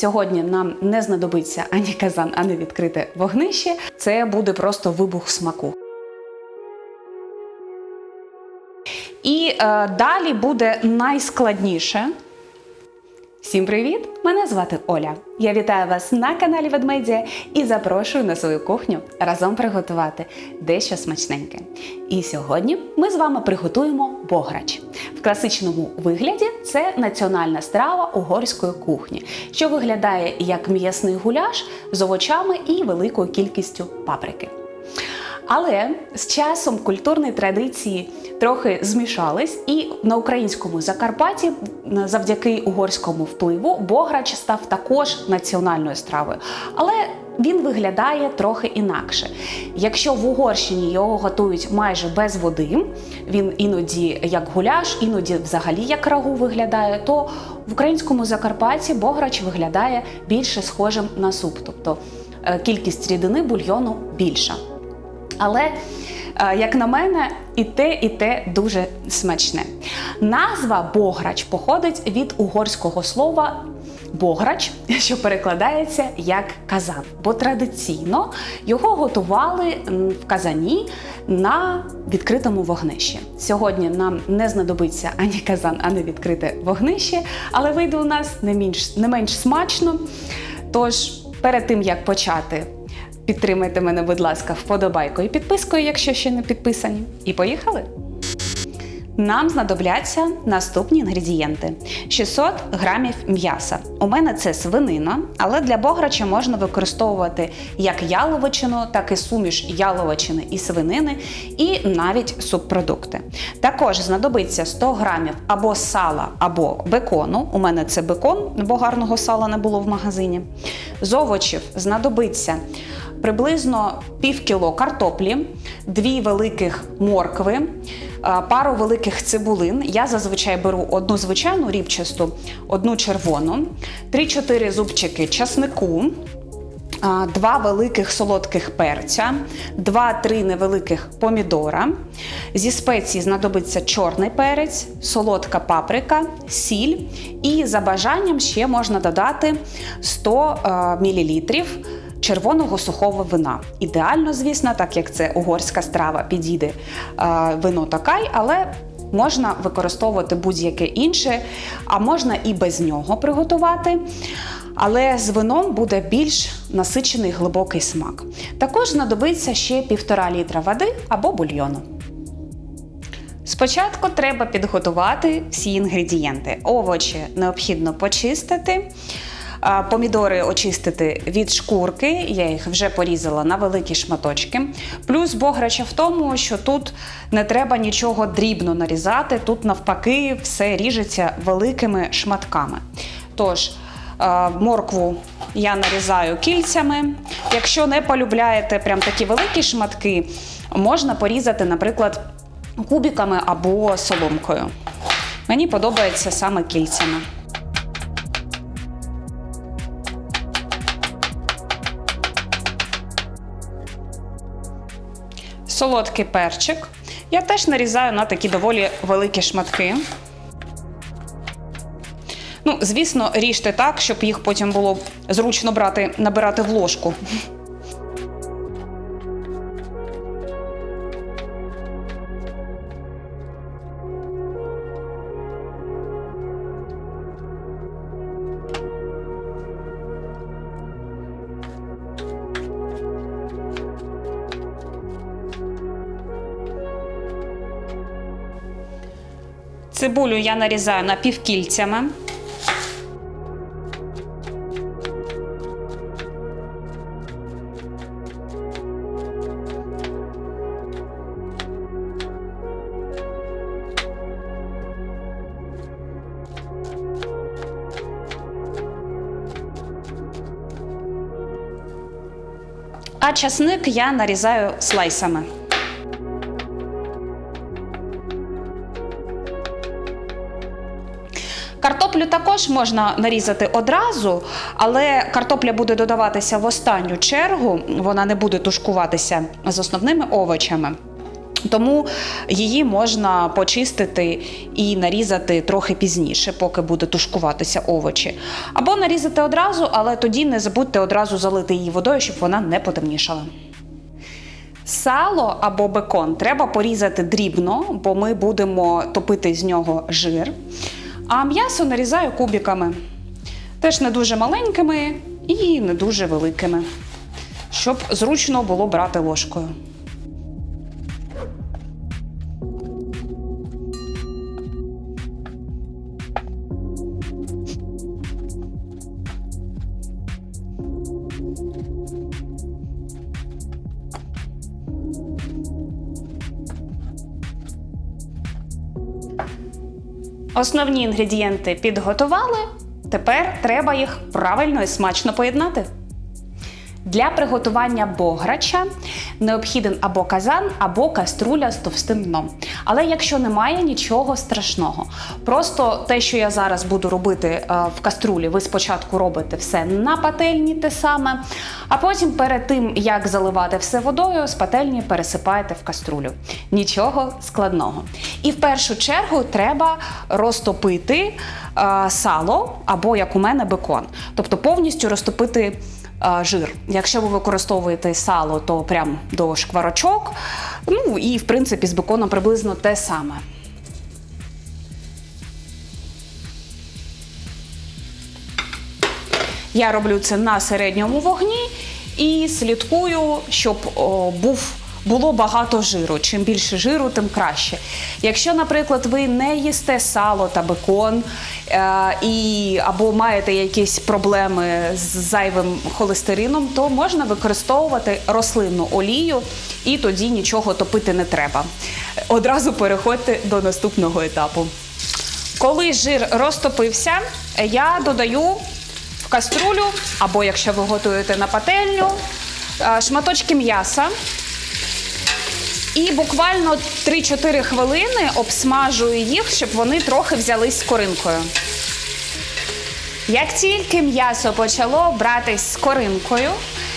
Сьогодні нам не знадобиться ані казан, ані відкрите вогнище. Це буде просто вибух смаку. І е, далі буде найскладніше. Всім привіт! Мене звати Оля. Я вітаю вас на каналі Ведмедія і запрошую на свою кухню разом приготувати дещо смачненьке. І сьогодні ми з вами приготуємо бограч. В класичному вигляді це національна страва угорської кухні, що виглядає як м'ясний гуляш з овочами і великою кількістю паприки. Але з часом культурні традиції трохи змішались, і на українському Закарпатті, завдяки угорському впливу, бограч став також національною стравою. Але він виглядає трохи інакше. Якщо в Угорщині його готують майже без води, він іноді як гуляш, іноді взагалі як рагу виглядає, то в українському Закарпатті бограч виглядає більше схожим на суп, тобто е, кількість рідини бульйону більша. Але, е, як на мене, і те, і те дуже смачне. Назва бограч походить від угорського слова бограч, що перекладається як казан. Бо традиційно його готували в казані на відкритому вогнищі. Сьогодні нам не знадобиться ані казан, ані відкрите вогнище, але вийде у нас не менш, не менш смачно. Тож, перед тим як почати Підтримайте мене, будь ласка, вподобайкою і підпискою, якщо ще не підписані. І поїхали! Нам знадобляться наступні інгредієнти: 600 грамів м'яса. У мене це свинина, але для бограча можна використовувати як яловичину, так і суміш яловичини і свинини, і навіть субпродукти. Також знадобиться 100 грамів або сала, або бекону. У мене це бекон, бо гарного сала не було в магазині. З овочів знадобиться приблизно пів кіло картоплі, дві великих моркви, е, пару великих цибулин. Я зазвичай беру одну звичайну рібчасту, одну червону, 3-4 зубчики часнику. а, Два великих солодких перця, два-три невеликих помідора. Зі спеції знадобиться чорний перець, солодка паприка, сіль. І за бажанням ще можна додати 100 мл червоного сухого вина. Ідеально, звісно, так як це угорська страва, підійде е, вино такай, але можна використовувати будь-яке інше, а можна і без нього приготувати. Але з вином буде більш насичений глибокий смак. Також знадобиться ще півтора літра води або бульйону. Спочатку треба підготувати всі інгредієнти. Овочі необхідно почистити. Помідори очистити від шкурки, я їх вже порізала на великі шматочки. Плюс бограча в тому, що тут не треба нічого дрібно нарізати, тут навпаки все ріжеться великими шматками. Тож, моркву я нарізаю кільцями. Якщо не полюбляєте прям такі великі шматки, можна порізати, наприклад, кубиками або соломкою. Мені подобається саме кільцями. Солодкий перчик. Я теж нарізаю на такі доволі великі шматки. Ну, звісно, ріжте так, щоб їх потім було зручно брати, набирати в ложку. Цибулю я нарізаю напівкільцями. А часник я нарізаю слайсами. Картоплю також можна нарізати одразу, але картопля буде додаватися в останню чергу, вона не буде тушкуватися з основними овочами. Тому її можна почистити і нарізати трохи пізніше, поки буде тушкуватися овочі. Або нарізати одразу, але тоді не забудьте одразу залити її водою, щоб вона не потемнішала. Сало або бекон треба порізати дрібно, бо ми будемо топити з нього жир. А м'ясо нарізаю кубиками. Теж не дуже маленькими і не дуже великими, щоб зручно було брати ложкою. Основні інгредієнти підготували. Тепер треба їх правильно і смачно поєднати. Для приготування бограча необхіден або казан, або каструля з товстим дном. Але якщо немає нічого страшного, просто те, що я зараз буду робити е, в каструлі, ви спочатку робите все на пательні те саме, а потім перед тим, як заливати все водою, з пательні пересипаєте в каструлю. Нічого складного. І в першу чергу треба розтопити е, сало або, як у мене, бекон. Тобто повністю розтопити жир. Якщо ви використовуєте сало, то прям до шкварочок. Ну і в принципі з беконом приблизно те саме. Я роблю це на середньому вогні і слідкую, щоб о, був. Було багато жиру. Чим більше жиру, тим краще. Якщо, наприклад, ви не їсте сало та бекон е, і або маєте якісь проблеми з зайвим холестерином, то можна використовувати рослинну олію, і тоді нічого топити не треба. Одразу переходьте до наступного етапу. Коли жир розтопився, я додаю в каструлю, або якщо ви готуєте на пательню, е, шматочки м'яса. І буквально 3-4 хвилини обсмажую їх, щоб вони трохи взялись з коринкою. Як тільки м'ясо почало братись з коринкою,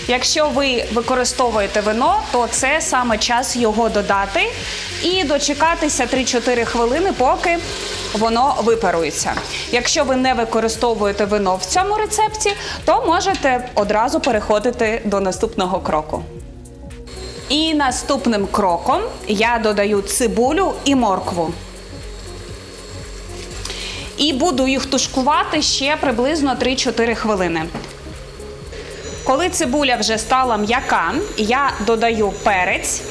якщо ви використовуєте вино, то це саме час його додати і дочекатися 3-4 хвилини, поки воно випарується. Якщо ви не використовуєте вино в цьому рецепті, то можете одразу переходити до наступного кроку. І наступним кроком я додаю цибулю і моркву. І буду їх тушкувати ще приблизно 3-4 хвилини. Коли цибуля вже стала м'яка, я додаю перець,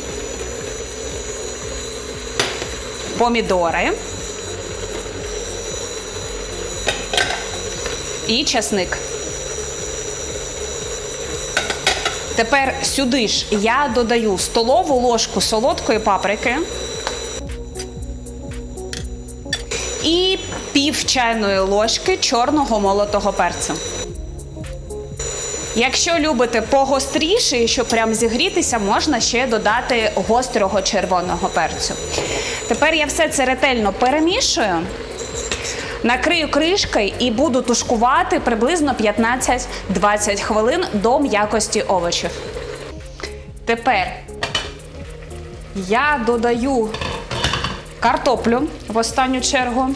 помідори і часник. Тепер сюди ж я додаю столову ложку солодкої паприки і пів чайної ложки чорного молотого перцю. Якщо любите погостріше, і щоб прям зігрітися, можна ще додати гострого червоного перцю. Тепер я все це ретельно перемішую. Накрию кришкою і буду тушкувати приблизно 15-20 хвилин до м'якості овочів. Тепер я додаю картоплю в останню чергу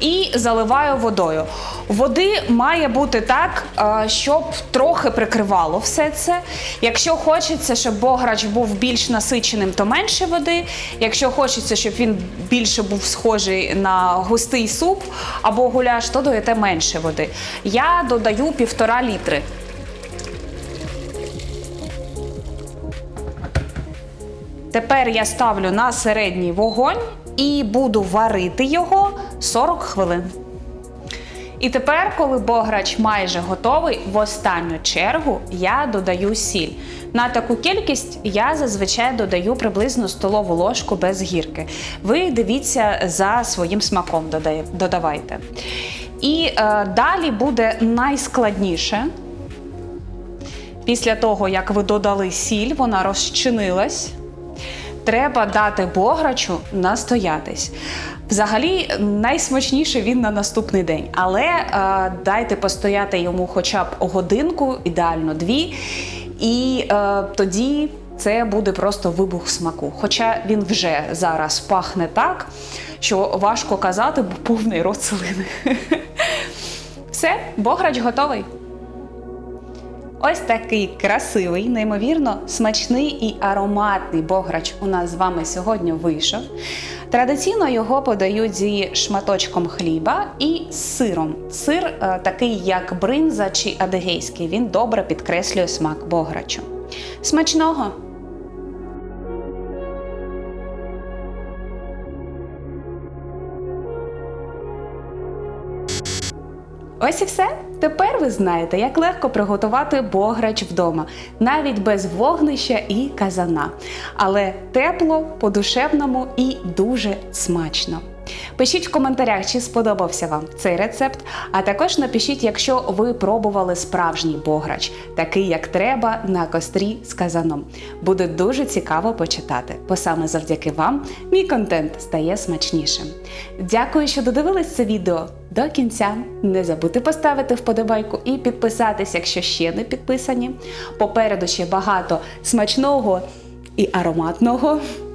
і заливаю водою. Води має бути так, е, щоб трохи прикривало все це. Якщо хочеться, щоб бограч був більш насиченим, то менше води. Якщо хочеться, щоб він більше був схожий на густий суп або гуляш, то даєте менше води. Я додаю півтора літри. Тепер я ставлю на середній вогонь і буду варити його 40 хвилин. І тепер, коли бограч майже готовий, в останню чергу я додаю сіль. На таку кількість я зазвичай додаю приблизно столову ложку без гірки. Ви дивіться за своїм смаком, додавайте. І е, далі буде найскладніше. Після того, як ви додали сіль, вона розчинилась. Треба дати бограчу настоятись. Взагалі, найсмачніше він на наступний день, але е, дайте постояти йому хоча б годинку, ідеально дві, і е, тоді це буде просто вибух смаку. Хоча він вже зараз пахне так, що важко казати, бо повний рот слини. Все, бограч готовий. Ось такий красивий, неймовірно смачний і ароматний бограч у нас з вами сьогодні вийшов. Традиційно його подають зі шматочком хліба і сиром. Сир е, такий, як бринза чи адигейський, він добре підкреслює смак бограчу. Смачного! Ось і все. Тепер ви знаєте, як легко приготувати бограч вдома, навіть без вогнища і казана. Але тепло, по-душевному і дуже смачно. Пишіть в коментарях, чи сподобався вам цей рецепт. А також напишіть, якщо ви пробували справжній бограч, такий як треба на кострі з казаном. Буде дуже цікаво почитати, бо саме завдяки вам мій контент стає смачнішим. Дякую, що додивились це відео до кінця. Не забудьте поставити вподобайку і підписатись, якщо ще не підписані. Попереду ще багато смачного і ароматного.